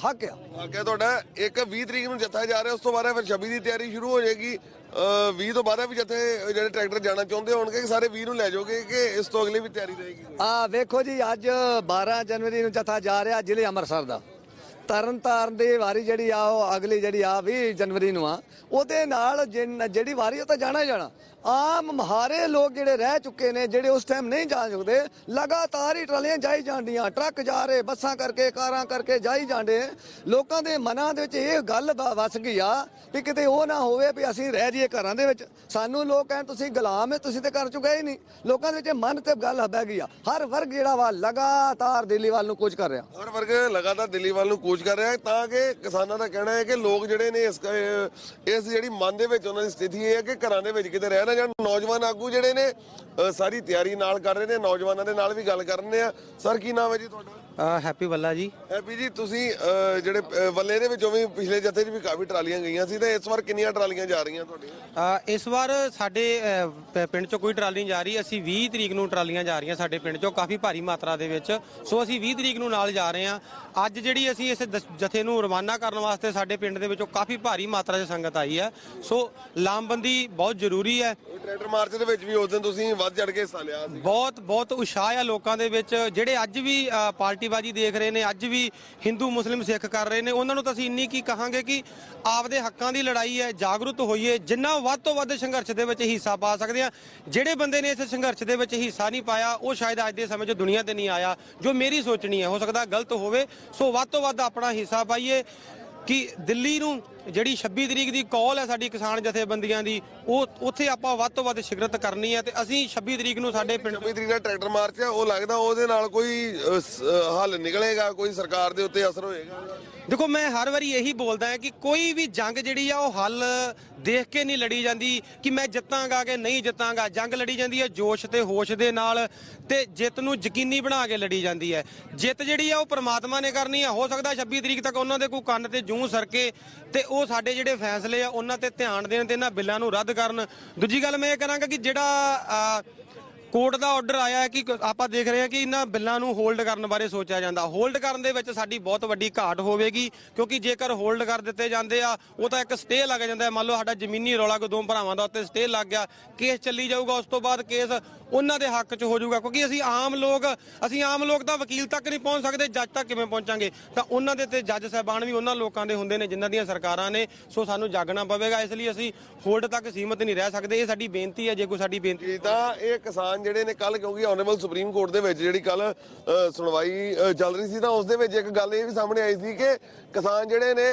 ਹੱਕ ਆ। ਆਗਿਆ ਤੁਹਾਡਾ ਇੱਕ 20 ਤਰੀਕ ਨੂੰ ਜੱਥਾ ਜਾ ਰਿਹਾ ਉਸ ਤੋਂ ਬਾਅਦ ਫਿਰ 26 ਦੀ ਤਿਆਰੀ ਸ਼ੁਰੂ ਹੋ ਜਾਏਗੀ। ਅਹ 20 ਤੋਂ ਬਾਅਦ ਵੀ ਜੱਥੇ ਜਿਹੜੇ ਟਰੈਕਟਰ ਜਾਣਾ ਚਾਹੁੰਦੇ ਹੋਣਗੇ ਕਿ ਸਾਰੇ 20 ਨੂੰ ਲੈ ਜਾਓਗੇ ਕਿ ਇਸ ਤੋਂ ਅਗਲੀ ਵੀ ਤਿਆਰੀ ਰਹੇਗੀ? ਆ ਵੇਖੋ ਜੀ ਅੱਜ 12 ਜਨਵਰੀ ਨੂੰ ਜਥਾ ਜਾ ਰਿਹਾ ਜ਼ਿਲ੍ਹੇ ਅੰਮ੍ਰਿਤਸਰ ਦਾ। ਤਰਨ ਤਾਰਨ ਦੀ ਵਾਰੀ ਜਿਹੜੀ ਆ, ਉਹ ਅਗਲੀ ਜਿਹੜੀ ਆ 20 ਜਨਵਰੀ ਨੂੰ ਆ। ਉਹਦੇ ਨਾਲ ਜਿਨ- ਜਿਹੜੀ ਵਾਰੀ ਉਹ ਤਾਂ ਜਾਣਾ ਹੀ ਜਾਣਾ। ਆਮ ਮਹਾਰੇ ਲੋਕ ਜਿਹੜੇ ਰਹਿ ਚੁੱਕੇ ਨੇ, ਜਿਹੜੇ ਉਸ ਟਾਈਮ ਨਹੀਂ ਜਾ ਸਕਦੇ, ਲਗਾਤਾਰ ਹੀ ਟਰਾਲੀਆਂ ਜਾਈ ਜਾਂਦੀਆਂ, ਟਰੱਕ ਜਾ ਰਹੇ, ਬੱਸਾਂ ਕਰਕੇ, ਕਾਰਾਂ ਕਰਕੇ ਜਾਈ ਜਾਂਦੇ ਲੋਕਾਂ ਦੇ ਮਨਾਂ ਦੇ ਵਿੱਚ ਇਹ ਗੱਲ ਵਸ ਗਈ ਆ ਵੀ ਕਿਤੇ ਉਹ ਨਾ ਹੋਵੇ ਵੀ ਅਸੀਂ ਰਹਿ ਜਾਈਏ ਘਰਾਂ ਦੇ ਵਿੱਚ। ਸਾਨੂੰ ਲੋਕ ਕਹਿਣ, ਤੁਸੀਂ ਗੁਲਾਮ ਹੈ ਤੁਸੀਂ ਤੇ ਘਰ ਚੁੱਕੇ ਹੀ ਨਹੀਂ। ਲੋਕਾਂ ਦੇ ਵਿੱਚ ਮਨ ਤੇ ਗੱਲ ਬਹਿ ਗਈ ਆ। ਹਰ ਵਰਗ ਜਿਹੜਾ ਵਾ ਲਗਾਤਾਰ ਦਿੱਲੀ ਵੱਲ ਨੂੰ ਕੁਝ ਕਰ ਰਿਹਾ। ਹਰ ਵਰਗ ਲਗਾਤਾਰ ਦਿੱਲੀ ਵੱਲ ਨੂੰ ਕੂਚ ਕਰ ਰਿਹਾ ਤਾਂ ਕਿ ਕਿਸਾਨਾਂ ਦਾ ਕਹਿਣਾ ਹੈ ਕਿ ਲੋਕ ਜਿਹੜੇ ਨੇ ਇਸ ਇਸ ਜਿਹੜੀ ਮਨ ਦੇ ਵਿੱਚ ਉਹਨਾਂ ਦੀ ਸਥਿਤੀ ਇਹ ਹੈ ਕਿ ਘਰਾਂ ਦੇ ਵਿੱਚ ਕਿਤੇ ਰਹਿ ਨਾ ਜਾਣ ਨੌਜਵਾਨ ਆਗੂ ਜਿਹੜੇ ਨੇ ਸਾਰੀ ਤਿਆਰੀ ਨਾਲ ਕਰ ਰਹੇ ਨੇ, ਨੌਜਵਾਨਾਂ ਦੇ ਨਾਲ ਵੀ ਗੱਲ ਕਰਨੇ ਆ ਸਰ, ਕੀ ਨਾਮ ਹੈ ਜੀ ਤੁਹਾਡਾ? ਹੈਪੀ ਵੱਲਾ ਜੀ। ਹੈਪੀ ਜੀ ਤੁਸੀਂ ਜਿਹੜੇ ਵੱਲੇ ਦੇ ਵਿੱਚੋਂ ਵੀ ਪਿਛਲੇ ਜਥੇ 'ਚ ਵੀ ਕਾਫੀ ਟਰਾਲੀਆਂ ਗਈਆਂ ਸੀ ਤੇ ਇਸ ਵਾਰ ਕਿੰਨੀਆਂ ਟਰਾਲੀਆਂ ਜਾ ਰਹੀਆਂ ਤੁਹਾਡੀਆਂ? ਅ, ਇਸ ਵਾਰ ਸਾਡੇ ਅ, ਪ- ਪਿੰਡ ਚੋਂ ਕੋਈ ਟਰਾਲੀ ਨਹੀਂ ਜਾ ਰਹੀ। ਅਸੀਂ 20 ਤਰੀਕ ਨੂੰ ਟਰਾਲੀਆਂ ਜਾ ਰਹੀਆਂ ਸਾਡੇ ਪਿੰਡ ਚੋਂ ਕਾਫੀ ਭਾਰੀ ਮਾਤਰਾ ਦੇ ਵਿੱਚ। ਸੋ ਅਸੀਂ 20 ਤਰੀਕ ਨੂੰ ਨਾਲ ਜਾ ਰਹੇ ਹਾਂ। ਅੱਜ ਜਿਹੜੀ ਅਸੀਂ ਇਸ ਦਸ- ਜਥੇ ਨੂੰ ਰਵਾਨਾ ਕਰਨ ਵਾਸਤੇ ਸਾਡੇ ਪਿੰਡ ਦੇ ਵਿੱਚੋਂ ਕਾਫੀ ਭਾਰੀ ਮਾਤਰਾ 'ਚ ਸੰਗਤ ਆਈ ਹੈ। ਸੋ ਲਾਮਬੰਦੀ ਬਹੁਤ ਜ਼ਰੂਰੀ ਹੈ। ਟਰੈਕਟਰ ਮਾਰਚ ਦੇ ਵਿੱਚ ਵੀ ਉਸ ਦਿਨ ਤੁਸੀਂ ਵੱਧ ਚੜ ਕੇ ਹਿੱਸਾ ਲਿਆ ਸੀ। ਬਹੁਤ ਬਹੁਤ ਉਤਸ਼ਾਹ ਆ ਲੋਕਾਂ ਦੇ ਵਿੱਚ। ਜਿਹੜੇ ਅੱਜ ਵੀ ਅ, ਪਾਰਟੀਬਾਜ਼ੀ ਦੇਖ ਰਹੇ ਨੇ, ਅੱਜ ਵੀ ਹਿੰਦੂ, ਮੁਸਲਿਮ, ਸਿੱਖ ਕਰ ਰਹੇ ਨੇ। ਉਹਨਾਂ ਨੂੰ ਤਾਂ ਅਸੀਂ ਇੰਨੀ ਕੀ ਕਹਾਂਗੇ ਕਿ ਆਪਦੇ ਹੱਕਾਂ ਦੀ ਲੜਾਈ ਹੈ, ਜਾਗਰੂਕ ਹੋਈਏ, ਜਿੰਨਾ ਵੱਧ ਤੋਂ ਵੱਧ ਸੰਘਰਸ਼ ਦੇ ਵਿੱਚ ਹਿੱਸਾ ਪਾ ਸਕਦੇ ਆ ਜਿਹੜੇ ਬੰਦੇ ਨੇ ਇਸ ਸੰਘਰਸ਼ ਦੇ ਵਿੱਚ ਹਿੱਸਾ ਨਹੀਂ ਪਾਇਆ, ਉਹ ਸ਼ਾਇਦ ਅੱਜ ਦੇ ਸਮੇਂ 'ਚ ਦੁਨੀਆ ਤੇ ਨਹੀਂ ਆਇਆ, ਜੋ ਮੇਰੀ ਸੋਚਣੀ ਹੈ। ਹੋ ਸਕਦਾ ਗਲਤ ਹੋਵੇ, ਸੋ ਵੱਧ ਤੋਂ ਵੱਧ ਆਪਣਾ ਹਿੱਸਾ ਪਾਈਏ ਕਿ ਦਿੱਲੀ ਨੂੰ ਜਿਹੜੀ 26 ਤਰੀਕ ਦੀ ਕਾਲ ਹੈ ਸਾਡੀ ਕਿਸਾਨ ਜਥੇਬੰਦੀਆਂ ਦੀ ਉਹ ਉੱਥੇ ਆਪਾਂ ਵੱਧ ਤੋਂ ਵੱਧ ਸ਼ਿਗਰਤ ਕਰਨੀ ਹੈ ਤੇ ਅਸੀਂ 26 ਤਰੀਕ ਨੂੰ ਸਾਡੇ ਪਿੰਡ 26 ਤਰੀਕ ਦਾ ਟਰੈਕਟਰ ਮਾਰਚ ਹੈ ਉਹ ਲੱਗਦਾ ਉਹਦੇ ਨਾਲ ਕੋਈ ਹੱਲ ਨਿਕਲੇਗਾ ਕੋਈ ਸਰਕਾਰ ਦੇ ਉੱਤੇ ਅਸਰ ਹੋਏਗਾ? ਦੇਖੋ ਮੈਂ ਹਰ ਵਾਰੀ ਇਹੀ ਬੋਲਦਾ ਹਾਂ ਕਿ ਕੋਈ ਵੀ ਜੰਗ ਜਿਹੜੀ ਆ ਉਹ ਹੱਲ ਦੇਖ ਕੇ ਨਹੀਂ ਲੜੀ ਜਾਂਦੀ ਕਿ ਮੈਂ ਜਿੱਤਾਂਗਾ ਕਿ ਨਹੀਂ ਜਿੱਤਾਂਗਾ। ਜੰਗ ਲੜੀ ਜਾਂਦੀ ਹੈ ਜੋਸ਼ ਤੇ ਹੋਸ਼ ਦੇ ਨਾਲ ਤੇ ਜਿੱਤ ਨੂੰ ਯਕੀਨੀ ਬਣਾ ਕੇ ਲੜੀ ਜਾਂਦੀ ਹੈ। ਜਿੱਤ ਜਿਹੜੀ ਆ ਉਹ ਪ੍ਰਮਾਤਮਾ ਨੇ ਕਰਨੀ ਆ। ਹੋ ਸਕਦਾ 26 ਤਰੀਕ ਤੱਕ ਉਹਨਾਂ ਦੇ ਕੋਈ ਕੰਨ ਤੇ ਜੂੰ ਸਰਕੇ ਤੇ ਉਹ ਸਾਡੇ ਜਿਹੜੇ ਫੈਸਲੇ ਆ ਉਹਨਾਂ ਤੇ ਧਿਆਨ ਦੇਣ ਤੇ ਇਹਨਾਂ ਬਿੱਲਾਂ ਨੂੰ ਰੱਦ ਕਰਨ। ਦੂਜੀ ਗੱਲ ਮੈਂ ਇਹ ਕਰਾਂਗਾ ਕਿ ਜਿਹੜਾ ਅਹ, ਕੋਰਟ ਦਾ ਆਰਡਰ ਆਇਆ ਹੈ ਕਿ ਆਪਾਂ ਦੇਖ ਰਹੇ ਹਾਂ ਕਿ ਇਹਨਾਂ ਬਿੱਲਾਂ ਨੂੰ ਹੋਲਡ ਕਰਨ ਬਾਰੇ ਸੋਚਿਆ ਜਾਂਦਾ। ਹੋਲਡ ਕਰਨ ਦੇ ਵਿੱਚ ਸਾਡੀ ਬਹੁਤ ਵੱਡੀ ਘਾਟ ਹੋਵੇਗੀ, ਕਿਉਂਕਿ ਜੇਕਰ ਹੋਲਡ ਕਰ ਦਿੱਤੇ ਜਾਂਦੇ ਆ, ਉਹ ਤਾਂ ਇੱਕ ਸਟੇ ਲੱਗ ਜਾਂਦਾ ਮੰਨ ਲਓ ਸਾਡਾ ਜ਼ਮੀਨੀ ਰੌਲਾ, ਕੋਈ ਦੋ ਭਰਾਵਾਂ ਦਾ ਉੱਤੇ ਸਟੇ ਲੱਗ ਗਿਆ ਕੇਸ ਚੱਲੀ ਜਾਊਗਾ, ਉਸ ਤੋਂ ਬਾਅਦ ਕੇਸ ਉਹਨਾਂ ਦੇ ਹੱਕ 'ਚ ਹੋ ਜਾਊਗਾ, ਕਿਉਂਕਿ ਅਸੀਂ ਆਮ ਲੋਕ, ਅਸੀਂ ਆਮ ਲੋਕ ਤਾਂ ਵਕੀਲ ਤੱਕ ਨਹੀਂ ਪਹੁੰਚ ਸਕਦੇ, ਜੱਜ ਤੱਕ ਕਿਵੇਂ ਪਹੁੰਚਾਂਗੇ? ਤਾਂ ਉਹਨਾਂ ਦੇ ਤੇ ਜੱਜ ਸਾਹਿਬਾਨ ਵੀ ਉਹਨਾਂ ਲੋਕਾਂ ਦੇ ਹੁੰਦੇ ਨੇ, ਜਿਨ੍ਹਾਂ ਦੀਆਂ ਸਰਕਾਰਾਂ ਨੇ, ਸੋ ਸਾਨੂੰ ਜਾਗਣਾ ਪਵੇਗਾ। ਇਸ ਲਈ ਅਸੀਂ ਹੋਲਡ ਤੱਕ ਸੀਮਤ ਨਹੀਂ ਰਹਿ ਸਕਦੇ। ਇਹ ਸਾਡੀ ਬੇਨਤੀ ਹੈ, ਜੇ ਕੋਈ ਸਾਡੀ ਬੇਨਤੀ ਤਾਂ ਇਹ ਕਿਸਾਨ ਜਿਹੜੇ ਨੇ ਕੱਲ ਕਿਉਂਕਿ ਆਨਰੇਬਲ ਸੁਪਰੀਮ ਕੋਰਟ ਦੇ ਵਿੱਚ ਜਿਹੜੀ ਕੱਲ ਸੁਣਵਾਈ ਚੱਲ ਰਹੀ ਸੀ ਤਾਂ ਉਸ ਦੇ ਵਿੱਚ ਇੱਕ ਗੱਲ ਇਹ ਵੀ ਸਾਹਮਣੇ ਆਈ ਸੀ ਕਿ ਕਿਸਾਨ ਜਿਹੜੇ ਨੇ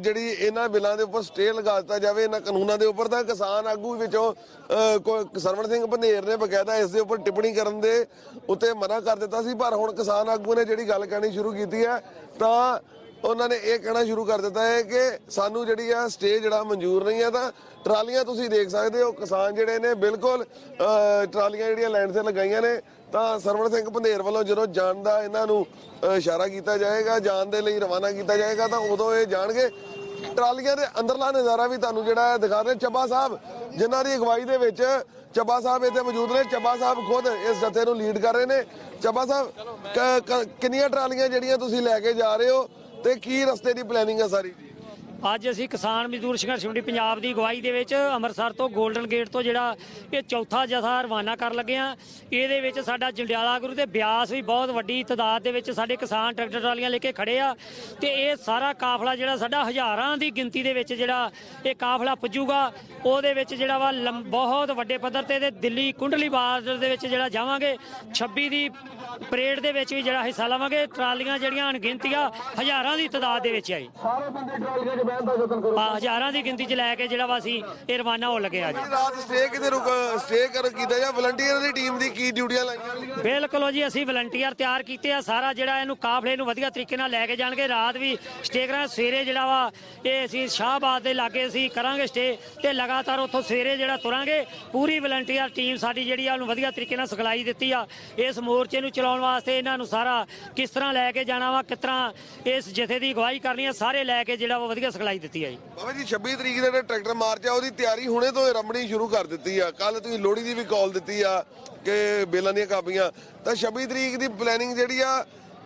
ਜਿਹੜੀ ਇਹਨਾਂ ਬਿੱਲਾਂ ਦੇ ਉੱਪਰ ਸਟੇ ਲਗਾ ਦਿੱਤਾ ਜਾਵੇ ਇਹਨਾਂ ਕਾਨੂੰਨਾਂ ਦੇ ਉੱਪਰ ਤਾਂ ਕਿਸਾਨ ਆਗੂ ਵਿੱਚੋਂ ਅ, ਸਰਵਣ ਸਿੰਘ ਬੰਦੇਰ ਨੇ ਬਕਾਇਦਾ ਇਸ ਦੇ ਉੱਪਰ ਟਿੱਪਣੀ ਕਰਨ ਦੇ ਉੱਤੇ ਮਨਾ ਕਰ ਦਿੱਤਾ ਸੀ ਪਰ ਹੁਣ ਕਿਸਾਨ ਆਗੂ ਨੇ ਜਿਹੜੀ ਗੱਲ ਕਹਿਣੀ ਸ਼ੁਰੂ ਕੀਤੀ ਹੈ ਤਾਂ ਉਹਨਾਂ ਨੇ ਇਹ ਕਹਿਣਾ ਸ਼ੁਰੂ ਕਰ ਦਿੱਤਾ ਹੈ ਕਿ ਸਾਨੂੰ ਜਿਹੜੀ ਆ ਸਟੇ ਜਿਹੜਾ ਮਨਜ਼ੂਰ ਨਹੀਂ ਹੈ ਤਾਂ ਟਰਾਲੀਆਂ ਤੁਸੀਂ ਦੇਖ ਸਕਦੇ ਹੋ, ਕਿਸਾਨ ਜਿਹੜੇ ਨੇ ਬਿਲਕੁਲ ਟਰਾਲੀਆਂ ਜਿਹੜੀਆਂ ਲਾਈਨ ਤੇ ਲਗਾਈਆਂ ਨੇ, ਤਾਂ ਸਰਵਣ ਸਿੰਘ ਭੰਦੇਰ ਵੱਲੋਂ ਜਦੋਂ ਜਾਣ ਦਾ ਇਹਨਾਂ ਨੂੰ ਇਸ਼ਾਰਾ ਕੀਤਾ ਜਾਏਗਾ, ਜਾਣ ਦੇ ਲਈ ਰਵਾਨਾ ਕੀਤਾ ਜਾਏਗਾ, ਤਾਂ ਉਦੋਂ ਇਹ ਜਾਣਗੇ। ਟਰਾਲੀਆਂ ਦੇ ਅੰਦਰਲਾ ਨਜ਼ਾਰਾ ਵੀ ਤੁਹਾਨੂੰ ਜਿਹੜਾ ਹੈ ਦਿਖਾ ਰਹੇ। ਚੱਬਾ ਸਾਹਿਬ, ਜਿਨ੍ਹਾਂ ਦੀ ਅਗਵਾਈ ਦੇ ਵਿੱਚ ਚੱਬਾ ਸਾਹਿਬ ਇੱਥੇ ਮੌਜੂਦ ਨੇ, ਚੱਬਾ ਸਾਹਿਬ ਖੁਦ ਇਸ ਜਥੇ ਨੂੰ ਲੀਡ ਕਰ ਰਹੇ ਨੇ। ਚੱਬਾ ਸਾਹਿਬ, ਕ- ਕ- ਕਿੰਨੀਆਂ ਟਰਾਲੀਆਂ ਜਿਹੜੀਆਂ ਤੁਸੀਂ ਲੈ ਕੇ ਜਾ ਰਹੇ ਹੋ? ਤੇ ਕੀ ਰਸਤੇ ਦੀ ਪਲੈਨਿੰਗ ਹੈ ਸਾਰੀ? ਜੀ ਅੱਜ ਅਸੀਂ ਕਿਸਾਨ ਮਜ਼ਦੂਰ ਸੰਘਰਸ਼ ਕਮੇਟੀ ਪੰਜਾਬ ਦੀ ਅਗਵਾਈ ਦੇ ਵਿੱਚ ਅੰਮ੍ਰਿਤਸਰ ਤੋਂ 골ਡਨ ਗੇਟ ਤੋਂ ਜਿਹੜਾ ਇਹ ਚੌਥਾ ਜਥਾ ਰਵਾਨਾ ਕਰਨ ਲੱਗੇ ਆ ਇਹਦੇ ਵਿੱਚ ਸਾਡਾ ਜੰਡਿਆਲਾ ਗੁਰੂ ਤੇ ਬਿਆਸ ਵੀ ਬਹੁਤ ਵੱਡੀ ਤਾਦਾਦ ਦੇ ਵਿੱਚ ਸਾਡੇ ਕਿਸਾਨ ਟਰੈਕਟਰ ਟਰਾਲੀਆਂ ਲੈ ਕੇ ਖੜੇ ਆ ਤੇ ਇਹ ਸਾਰਾ ਕਾਫਲਾ ਜਿਹੜਾ ਸਾਡਾ ਹਜ਼ਾਰਾਂ ਦੀ ਗਿਣਤੀ ਦੇ ਵਿੱਚ ਜਿਹੜਾ ਇਹ ਕਾਫਲਾ ਪੁੱਜੂਗਾ, ਉਹਦੇ ਵਿੱਚ ਜਿਹੜਾ ਵਾ ਲੰਮ- ਬਹੁਤ ਵੱਡੇ ਪੱਧਰ ਤੇ ਤੇ ਦਿੱਲੀ ਕੁੰਡਲੀ ਬਾਰਡਰ ਦੇ ਵਿੱਚ ਜਿਹੜਾ ਜਾਵਾਂਗੇ 26 ਦੀ ਪਰੇਡ ਦੇ ਵਿੱਚ ਵੀ ਜਿਹੜਾ ਹਿੱਸਾ ਲਵਾਂਗੇ, ਟਰਾਲੀਆਂ ਜਿਹੜੀਆਂ ਅਣਗਿਣਤੀਆਂ ਹਜ਼ਾਰਾਂ ਦੀ ਤਾਦਾਦ ਦੇ ਵਿੱਚ ਆਈ ਆ ਹਜ਼ਾਰਾਂ ਦੀ ਗਿਣਤੀ ਚ ਲੈ ਕੇ ਜਿਹੜਾ ਵਾ ਅਸੀਂ ਇਹ ਰਵਾਨਾ ਹੋਣ ਲੱਗੇ ਅੱਜ ਰਾਤ ਸਟੇ ਕਿਤੇ ਰੁਕ ਸਟੇ ਕਰ ਕੀਤਾ ਜਾਂ ਵਲੰਟੀਅਰ ਦੀ ਟੀਮ ਦੀ ਕੀ ਡਿਊਟੀਆਂ ਲਾਈਆਂ ਬਿਲਕੁਲ ਜੀ ਅਸੀਂ ਵਲੰਟੀਅਰ ਤਿਆਰ ਕੀਤੇ ਆ। ਸਾਰਾ ਜਿਹੜਾ ਇਹਨੂੰ ਕਾਫਲੇ ਨੂੰ ਵਧੀਆ ਤਰੀਕੇ ਨਾਲ ਲੈ ਕੇ ਜਾਣਗੇ। ਰਾਤ ਵੀ ਸਟੇ ਕਰਾਂਗੇ। ਸਵੇਰੇ ਜਿਹੜਾ ਵਾ ਇਹ ਅਸੀਂ ਸ਼ਾਹਬਾਦ ਦੇ ਲਾਗੇ ਅਸੀਂ ਕਰਾਂਗੇ ਸਟੇ ਤੇ ਲਗਾਤਾਰ ਉੱਥੋਂ ਸਵੇਰੇ ਜਿਹੜਾ ਤੁਰਾਂਗੇ। ਪੂਰੀ ਵਲੰਟੀਅਰ ਟੀਮ ਸਾਡੀ ਜਿਹੜੀ ਆ ਉਹਨੂੰ ਵਧੀਆ ਤਰੀਕੇ ਨਾਲ ਸਿਖਲਾਈ ਦਿੱਤੀ ਆ। ਇਸ ਮੋਰਚੇ ਨੂੰ ਚਲਾਉਣ ਵਾਸਤੇ ਇਹਨਾਂ ਨੂੰ ਸਾਰਾ ਕਿਸ ਤਰ੍ਹਾਂ ਲੈ ਕੇ ਜਾਣਾ ਵਾ ਕਿਸ ਤਰ੍ਹਾਂ ਇਸ ਜਥੇ ਦੀ ਅਗਵਾਈ ਕਰਨੀ ਆ ਸਾਰੇ ਲੈ ਕੇ ਜਿਹੜਾ ਵਾ ਵਧੀਆ ਸਿਖਲਾਈ ਦਿੱਤੀ ਆ ਜੀ। ਬਾਬਾ ਜੀ 26 ਤਰੀਕ ਦੇ ਜਿਹੜਾ ਟਰੈਕਟਰ ਮਾਰਚ ਆ, ਉਹਦੀ ਤਿਆਰੀ ਹੁਣੇ ਤੋਂ ਹੀ ਰੰਭਣੀ ਸ਼ੁਰੂ ਕਰ ਦਿੱਤੀ ਆ। ਕੱਲ ਤੁਸੀਂ ਲੋਹੜੀ ਦੀ ਵੀ ਕਾਲ ਦਿੱਤੀ ਆ ਕਿ ਬੇਲਾਂ ਦੀਆਂ ਕਾਪੀਆਂ। ਤਾਂ 26 ਤਰੀਕ ਦੀ ਪਲੈਨਿੰਗ ਜਿਹੜੀ ਆ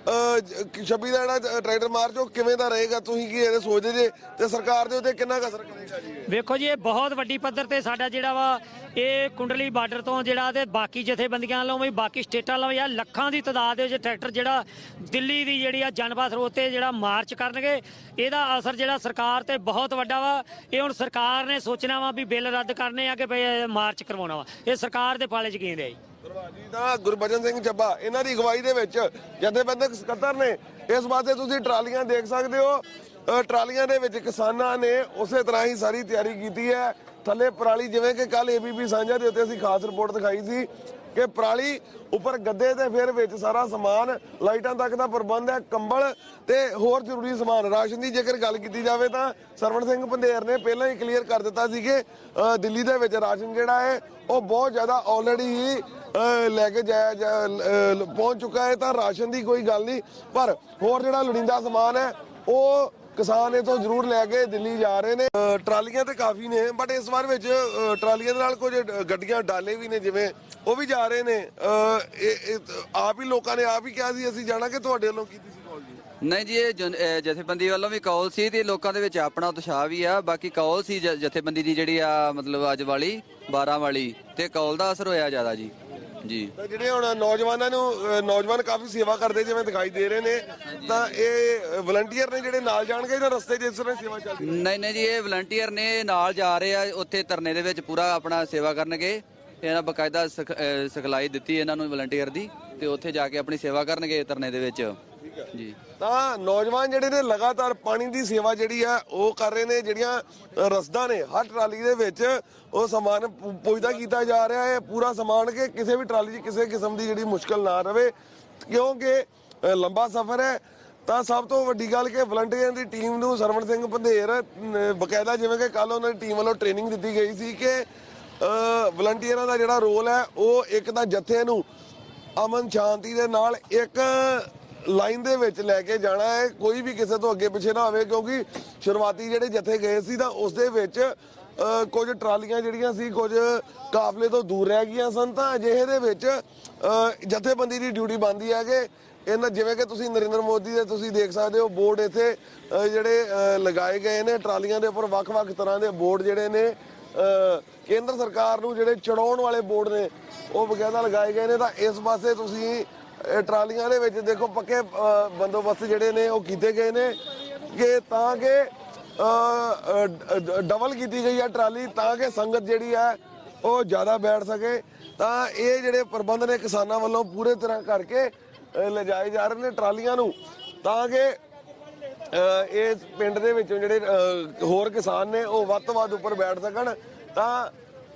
26 ਦਾ ਜਿਹੜਾ ਟਰੈਕਟਰ ਮਾਰਚ ਉਹ ਕਿਵੇਂ ਦਾ ਰਹੇਗਾ, ਤੁਸੀਂ ਕੀ ਇਹਦੇ ਸੋਚਦੇ ਜੇ? ਤੇ ਸਰਕਾਰ ਦੇ ਉੱਤੇ ਕਿੰਨਾ ਕੁ ਅਸਰ ਕਰੇਗਾ ਜੀ? ਵੇਖੋ ਜੀ, ਇਹ ਬਹੁਤ ਵੱਡੀ ਪੱਧਰ ਤੇ ਸਾਡਾ ਜਿਹੜਾ ਵਾ, ਇਹ ਕੁੰਡਲੀ ਬਾਰਡਰ ਤੋਂ ਜਿਹੜਾ ਤੇ ਬਾਕੀ ਜਥੇਬੰਦੀਆਂ ਵੱਲੋਂ ਵੀ, ਬਾਕੀ ਸਟੇਟਾਂ ਵੱਲੋਂ ਵੀ ਆ ਲੱਖਾਂ ਦੀ ਤਦਾਦ ਦੇ ਵਿੱਚ ਟਰੈਕਟਰ ਜਿਹੜਾ ਦਿੱਲੀ ਦੀ ਜਿਹੜੀ ਆ ਜਨਪਥ ਰੋਡ ਤੇ ਜਿਹੜਾ ਮਾਰਚ ਕਰਨਗੇ, ਇਹਦਾ ਅਸਰ ਜਿਹੜਾ ਸਰਕਾਰ ਤੇ ਬਹੁਤ ਵੱਡਾ ਵਾ। ਇਹ ਹੁਣ ਸਰਕਾਰ ਨੇ ਸੋਚਣਾ ਵਾ ਵੀ ਬਿੱਲ ਰੱਦ ਕਰਨੇ ਆ ਕਿ ਭਈ ਮਾਰਚ ਕਰਵਾਉਣਾ ਵਾ। ਇਹ ਸਰਕਾਰ ਦੇ ਪਾਲੇ 'ਚ ਗੇਂਦ ਹੈ ਜੀ। ਧੰਨਵਾਦ ਜੀ ਗੁਰਬਚਨ ਸਿੰਘ ਚੱਬਾ ਇਹਨਾਂ ਦੀ ਅਗਵਾਈ ਦੇ ਵਿੱਚ ਜਥੇਬੰਦਕ ਸਕੱਤਰ ਨੇ ਇਸ ਵਾਸਤੇ ਤੁਸੀਂ ਟਰਾਲੀਆਂ ਦੇਖ ਸਕਦੇ ਹੋ। ਅ, ਟਰਾਲੀਆਂ ਦੇ ਵਿੱਚ ਕਿਸਾਨਾਂ ਨੇ ਉਸੇ ਤਰ੍ਹਾਂ ਹੀ ਸਾਰੀ ਤਿਆਰੀ ਕੀਤੀ ਹੈ। ਥੱਲੇ ਪਰਾਲੀ ਜਿਵੇਂ ਕਿ ਕੱਲ ਏਬੀਪੀ ਸਾਂਝਾ ਦੇ ਉੱਤੇ ਅਸੀਂ ਖਾਸ ਰਿਪੋਰਟ ਦਿਖਾਈ ਸੀ। ਕਿ ਪਰਾਲੀ ਉੱਪਰ ਗੱਦੇ ਤੇ ਫਿਰ ਵਿੱਚ ਸਾਰਾ ਸਮਾਨ, ਲਾਈਟਾਂ ਤੱਕ ਦਾ ਪ੍ਰਬੰਧ ਹੈ, ਕੰਬਲ ਤੇ ਹੋਰ ਜ਼ਰੂਰੀ ਸਮਾਨ। ਰਾਸ਼ਨ ਦੀ ਜੇਕਰ ਗੱਲ ਕੀਤੀ ਜਾਵੇ ਤਾਂ ਸਰਵਣ ਸਿੰਘ ਪੰਧੇਰ ਨੇ ਪਹਿਲਾਂ ਹੀ ਕਲੀਅਰ ਕਰ ਦਿੱਤਾ ਸੀ ਕਿ ਦਿੱਲੀ ਦੇ ਵਿੱਚ ਰਾਸ਼ਨ ਜਿਹੜਾ ਹੈ, ਉਹ ਬਹੁਤ ਜ਼ਿਆਦਾ ਆਲਰੇਡੀ ਹੀ ਲੈ ਕੇ ਜਾਇਆ ਜਾ- ਪਹੁੰਚ ਚੁੱਕਾ ਹੈ, ਤਾਂ ਰਾਸ਼ਨ ਦੀ ਕੋਈ ਗੱਲ ਨਹੀਂ। ਪਰ ਹੋਰ ਜਿਹੜਾ ਲੋੜੀਂਦਾ ਸਮਾਨ ਹੈ, ਉਹ ਕਿਸਾਨ ਇਹ ਤੋਂ ਜ਼ਰੂਰ ਲੈ ਕੇ ਦਿੱਲੀ ਜਾ ਰਹੇ ਨੇ। ਟਰਾਲੀਆਂ ਤੇ ਕਾਫੀ ਨੇ ਬਟ ਇਸ ਵਾਰ ਵਿੱਚ ਟਰਾਲੀਆਂ ਦੇ ਨਾਲ ਕੁਝ ਗੱਡੀਆਂ, ਡਾਲੇ ਵੀ ਨੇ ਜਿਵੇਂ ਉਹ ਵੀ ਜਾ ਰਹੇ ਨੇ। ਆਪ ਹੀ ਲੋਕਾਂ ਨੇ ਆਪ ਹੀ ਕਿਹਾ ਸੀ, ਅਸੀਂ ਜਾਣਾ ਕਿ ਤੁਹਾਡੇ ਵੱਲੋਂ ਕੀਤੀ ਸੀ ਕਾਲ ਜੀ? ਨਹੀਂ ਜੀ, ਇਹ ਜਥੇਬੰਦੀ ਵੱਲੋਂ ਵੀ ਕੌਲ ਸੀ ਤੇ ਲੋਕਾਂ ਦੇ ਵਿੱਚ ਆਪਣਾ ਉਤਸ਼ਾਹ ਵੀ ਆ। ਬਾਕੀ ਕੌਲ ਸੀ ਜਥੇਬੰਦੀ ਦੀ ਜਿਹੜੀ ਆ, ਮਤਲਬ ਅੱਜ ਵਾਲੀ 12 ਵਾਲੀ, ਤੇ ਕੌਲ ਦਾ ਅਸਰ ਹੋਇਆ ਜ਼ਿਆਦਾ ਜੀ। ਜੀ। ਤਾਂ ਜਿਹੜੇ ਹੁਣ ਨੌਜਵਾਨਾਂ ਨੂੰ ਅ, ਨੌਜਵਾਨ ਕਾਫੀ ਸੇਵਾ ਕਰਦੇ ਜਿਵੇਂ ਦਿਖਾਈ ਦੇ ਰਹੇ ਨੇ ਤਾਂ ਇਹ ਵਲੰਟੀਅਰ ਨੇ ਜਿਹੜੇ ਨਾਲ ਜਾਣਗੇ ਜਾਂ ਰਸਤੇ 'ਚ ਇਸ ਤਰ੍ਹਾਂ ਸੇਵਾ ਚੱਲਦੀ ਨਹੀਂ ਨਹੀਂ ਜੀ ਇਹ ਵਲੰਟੀਅਰ ਨੇ ਨਾਲ ਜਾ ਰਹੇ ਆ ਉੱਥੇ ਧਰਨੇ ਦੇ ਵਿੱਚ ਪੂਰਾ ਆਪਣਾ ਸੇਵਾ ਕਰਨਗੇ। ਇਹਨਾਂ ਬਕਾਇਦਾ ਸਿਖ- ਅਹ ਸਿਖਲਾਈ ਦਿੱਤੀ ਇਹਨਾਂ ਨੂੰ ਵਲੰਟੀਅਰ ਦੀ ਤੇ ਉੱਥੇ ਜਾ ਕੇ ਆਪਣੀ ਸੇਵਾ ਕਰਨਗੇ ਧਰਨੇ ਦੇ ਵਿੱਚ। ਜੀ। ਤਾਂ ਨੌਜਵਾਨ ਜਿਹੜੇ ਨੇ ਲਗਾਤਾਰ ਪਾਣੀ ਦੀ ਸੇਵਾ ਜਿਹੜੀ ਆ, ਉਹ ਕਰ ਰਹੇ ਨੇ, ਜਿਹੜੀਆਂ ਰਸਦਾਂ ਨੇ, ਹਰ ਟਰਾਲੀ ਦੇ ਵਿੱਚ ਉਹ ਸਮਾਨ ਪੁੱਜਦਾ ਕੀਤਾ ਜਾ ਰਿਹਾ ਹੈ, ਪੂਰਾ ਸਮਾਨ ਕਿ ਕਿਸੇ ਵੀ ਟਰਾਲੀ 'ਚ ਕਿਸੇ ਕਿਸਮ ਦੀ ਜਿਹੜੀ ਮੁਸ਼ਕਲ ਨਾ ਰਵੇ, ਕਿਉਂਕਿ ਲੰਬਾ ਸਫ਼ਰ ਹੈ। ਤਾਂ ਸਭ ਤੋਂ ਵੱਡੀ ਗੱਲ ਕਿ ਵਲੰਟੀਅਰਾਂ ਦੀ ਟੀਮ ਨੂੰ ਸਰਵਣ ਸਿੰਘ ਪੰਧੇਰ ਨ- ਬਕਾਇਦਾ ਜਿਵੇਂ ਕਿ ਕੱਲ ਉਹਨਾਂ ਦੀ ਟੀਮ ਵੱਲੋਂ ਟ੍ਰੇਨਿੰਗ ਦਿੱਤੀ ਗਈ ਸੀ ਕਿ ਵਲੰਟੀਅਰਾਂ ਦਾ ਜਿਹੜਾ ਰੋਲ ਹੈ, ਉਹ ਇੱਕ ਤਾਂ ਜੱਥੇ ਨੂੰ ਅਮਨ ਸ਼ਾਂਤੀ ਦੇ ਨਾਲ, ਇੱਕ ਲਾਈਨ ਦੇ ਵਿੱਚ ਲੈ ਕੇ ਜਾਣਾ ਹੈ, ਕੋਈ ਵੀ ਕਿਸੇ ਤੋਂ ਅੱਗੇ ਪਿੱਛੇ ਨਾ ਹੋਵੇ, ਕਿਉਂਕਿ ਸ਼ੁਰੂਆਤੀ ਜਿਹੜੇ ਜਥੇ ਗਏ ਸੀ ਤਾਂ ਉਸ ਦੇ ਵਿੱਚ ਕੁਝ ਟਰਾਲੀਆਂ ਜਿਹੜੀਆਂ ਸੀ, ਕੁਝ ਕਾਫਲੇ ਤੋਂ ਦੂਰ ਰਹਿ ਗਈਆਂ ਸਨ ਤਾਂ ਅਜਿਹੇ ਦੇ ਵਿੱਚ ਜਥੇਬੰਦੀ ਦੀ ਡਿਊਟੀ ਬਣਦੀ ਹੈ ਕਿ ਇਹਨਾਂ ਜਿਵੇਂ ਕਿ ਤੁਸੀਂ ਨਰਿੰਦਰ ਮੋਦੀ ਦੇ ਤੁਸੀਂ ਦੇਖ ਸਕਦੇ ਹੋ, ਬੋਰਡ ਇੱਥੇ ਜਿਹੜੇ ਲਗਾਏ ਗਏ ਨੇ। ਟਰਾਲੀਆਂ ਦੇ ਉੱਪਰ ਵੱਖ-ਵੱਖ ਤਰ੍ਹਾਂ ਦੇ ਬੋਰਡ ਜਿਹੜੇ ਨੇ ਕੇਂਦਰ ਸਰਕਾਰ ਨੂੰ ਜਿਹੜੇ ਚੜਾਉਣ ਵਾਲੇ ਬੋਰਡ ਨੇ, ਉਹ ਬਕਾਇਦਾ ਲਗਾਏ ਗਏ ਨੇ ਤਾਂ ਇਸ ਪਾਸੇ ਤੁਸੀਂ ਟਰਾਲੀਆਂ ਦੇ ਵਿੱਚ ਦੇਖੋ ਪੱਕੇ ਬੰਦੋਬਸਤ ਜਿਹੜੇ ਨੇ ਉਹ ਕੀਤੇ ਗਏ ਨੇ ਕਿ ਤਾਂ ਕਿ ਡਬਲ ਕੀਤੀ ਗਈ ਹੈ ਟਰਾਲੀ ਤਾਂ ਕਿ ਸੰਗਤ ਜਿਹੜੀ ਹੈ ਉਹ ਜ਼ਿਆਦਾ ਬੈਠ ਸਕੇ। ਤਾਂ ਇਹ ਜਿਹੜੇ ਪ੍ਰਬੰਧ ਨੇ ਕਿਸਾਨਾਂ ਵੱਲੋਂ ਪੂਰੇ ਤਰ੍ਹਾਂ ਕਰਕੇ ਅ, ਲਿਜਾਏ ਜਾ ਰਹੇ ਨੇ ਟਰਾਲੀਆਂ ਨੂੰ ਤਾਂ ਕਿ ਇਸ ਪਿੰਡ ਦੇ ਵਿੱਚੋਂ ਜਿਹੜੇ ਹੋਰ ਕਿਸਾਨ ਨੇ ਉਹ ਵੱਧ ਤੋਂ ਵੱਧ ਉੱਪਰ ਬੈਠ ਸਕਣ। ਤਾਂ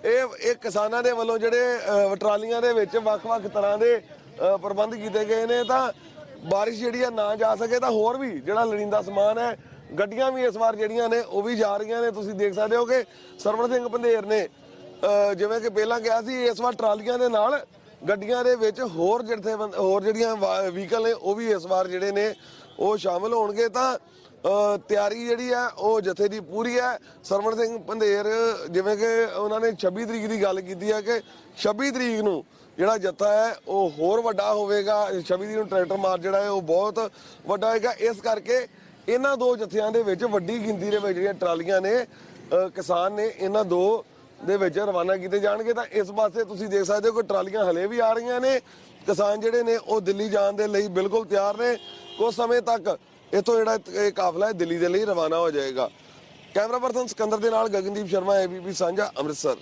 ਇਹ ਇਹ ਕਿਸਾਨਾਂ ਦੇ ਵੱਲੋਂ ਜਿਹੜੇ ਟਰਾਲੀਆਂ ਦੇ ਵਿੱਚ ਵੱਖ-ਵੱਖ ਤਰ੍ਹਾਂ ਦੇ ਪ੍ਰਬੰਧ ਕੀਤੇ ਗਏ ਨੇ, ਤਾਂ ਬਾਰਿਸ਼ ਜਿਹੜੀ ਆ ਨਾ ਜਾ ਸਕੇ ਤਾਂ ਹੋਰ ਵੀ ਜਿਹੜਾ ਲੋੜੀਂਦਾ ਸਮਾਨ ਹੈ, ਗੱਡੀਆਂ ਵੀ ਇਸ ਵਾਰ ਜਿਹੜੀਆਂ ਨੇ, ਉਹ ਵੀ ਜਾ ਰਹੀਆਂ ਨੇ। ਤੁਸੀਂ ਦੇਖ ਸਕਦੇ ਹੋ ਕਿ ਸਰਵਣ ਸਿੰਘ ਬੰਦੇਰ ਨੇ ਜਿਵੇਂ ਕਿ ਪਹਿਲਾਂ ਕਿਹਾ ਸੀ, ਇਸ ਵਾਰ ਟਰਾਲੀਆਂ ਦੇ ਨਾਲ ਗੱਡੀਆਂ ਦੇ ਵਿੱਚ ਹੋਰ ਜਿਹੜੇ ਹੋਰ ਜਿਹੜੀਆਂ ਵਹੀਕਲ ਨੇ, ਉਹ ਵੀ ਇਸ ਵਾਰ ਜਿਹੜੇ ਨੇ, ਉਹ ਸ਼ਾਮਲ ਹੋਣਗੇ। ਤਾਂ ਤਿਆਰੀ ਜਿਹੜੀ ਹੈ, ਉਹ ਜਥੇ ਦੀ ਪੂਰੀ ਹੈ। ਸਰਵਣ ਸਿੰਘ ਪੰਧੇਰ, ਜਿਵੇਂ ਕਿ ਉਹਨਾਂ ਨੇ 26 ਤਰੀਕ ਦੀ ਗੱਲ ਕੀਤੀ ਹੈ ਕਿ 26 ਤਰੀਕ ਨੂੰ ਜਿਹੜਾ ਜੱਥਾ ਹੈ, ਉਹ ਹੋਰ ਵੱਡਾ ਹੋਵੇਗਾ। 26 ਤਰੀਕ ਨੂੰ ਟਰੈਕਟਰ ਮਾਰ ਜਿਹੜਾ ਹੈ, ਉਹ ਬਹੁਤ ਵੱਡਾ ਹੋਏਗਾ। ਇਸ ਕਰਕੇ ਇਹਨਾਂ ਦੋ ਜਥਿਆਂ ਦੇ ਵਿੱਚ ਵੱਡੀ ਗਿਣਤੀ ਦੇ ਵਿੱਚ ਜਿਹੜੀਆਂ ਟਰਾਲੀਆਂ ਨੇ ਕਿਸਾਨ ਨੇ, ਇਹਨਾਂ ਦੋ ਦੇ ਵਿੱਚ ਰਵਾਨਾ ਕੀਤੇ ਜਾਣਗੇ। ਤਾਂ ਇਸ ਪਾਸੇ ਤੁਸੀਂ ਦੇਖ ਸਕਦੇ ਹੋ ਕਿ ਟਰਾਲੀਆਂ ਹਲੇ ਵੀ ਆ ਰਹੀਆਂ ਨੇ। ਕਿਸਾਨ ਜਿਹੜੇ ਨੇ, ਉਹ ਦਿੱਲੀ ਜਾਣ ਦੇ ਲਈ ਬਿਲਕੁਲ ਤਿਆਰ ਨੇ। ਕੁਝ ਸਮੇਂ ਤੱਕ ਇਥੋਂ ਜਿਹੜਾ ਇਹ ਕਾਫਲਾ ਹੈ ਦਿੱਲੀ ਦੇ ਲਈ ਰਵਾਨਾ ਹੋ ਜਾਏਗਾ ਕੈਮਰਾ ਪਰਸਨ ਸਿਕੰਦਰ ਦੇ ਨਾਲ ਗਗਨਦੀਪ ਸ਼ਰਮਾ ਏਬੀਪੀ ਸਾਂਝਾ Amritsar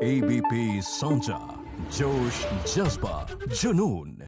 ABP Sonja, Josh Jazba, Junoon.